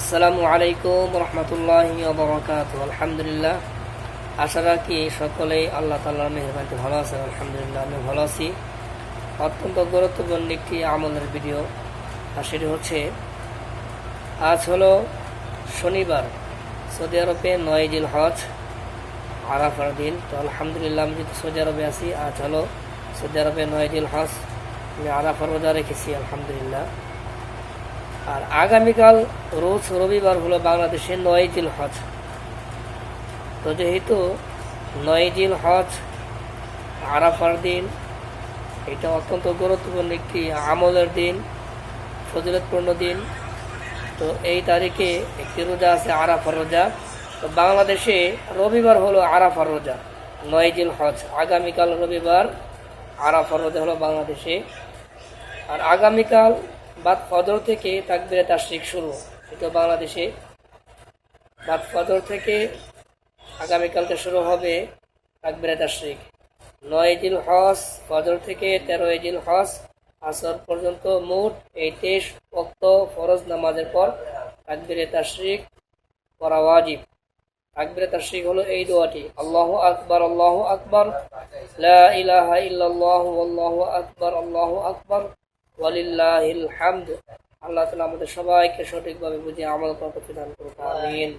আসসালামু আলাইকুম রহমতুল্লাহ আলহামদুলিল্লাহ। আশা রাখি সকলেই আল্লাহ তাল্লাহ মেহরবানিতে ভালো আছেন। আলহামদুলিল্লাহ আমি ভালো আছি। অত্যন্ত গুরুত্বপূর্ণ একটি আমলের ভিডিও, আর সেটি হচ্ছে, আজ হলো শনিবার, সৌদি আরবে নয় দিন হজ, আরাফার দিন। তো আলহামদুলিল্লাহ, আমি যেহেতু সৌদি আরবে আছি, আজ হলো সৌদি আরবে নয় দিন হজ, আমি আরাফার রোজা রেখেছি, আলহামদুলিল্লাহ। আর আগামীকাল রোজ রবিবার হলো বাংলাদেশে নয় দিন হজ। তো যেহেতু নয় দিন হজ আরাফার দিন, এটা অত্যন্ত গুরুত্বপূর্ণ একটি আমলের দিন, ফজিলতপূর্ণ দিন। তো এই তারিখে একটি রোজা আছে আরাফার রোজা। তো বাংলাদেশে রবিবার হলো আরাফার রোজা, নয় দিন হজ। আগামীকাল রবিবার আরাফার রোজা হলো বাংলাদেশে। আর আগামীকাল বাদ ফজর থেকে তাকবিরে তাশরিক শুরু। এটা বাংলাদেশে। বাদ ফজর থেকে আগামীকালকে শুরু হবে তাকবিরে তাশরিক। নয় দিন হস ফজর থেকে তেরো দিন হস আসর পর্যন্ত মোট এই তেইশ অক্ত ফরজ নামাজের পর তাকবিরে তাশরিক পড়া ওয়াজিব। তাকবিরে তাশরিক হলো এই দোয়াটি, আল্লাহ আকবর আল্লাহ আকবর, লা ইলাহা ইল্লাল্লাহু আল্লাহু আকবার আল্লাহু আকবার। হামদ। আল্লাহ আমাদের সবাইকে সঠিকভাবে বুঝে আমল করতে প্রদান দান করুন। আমিন।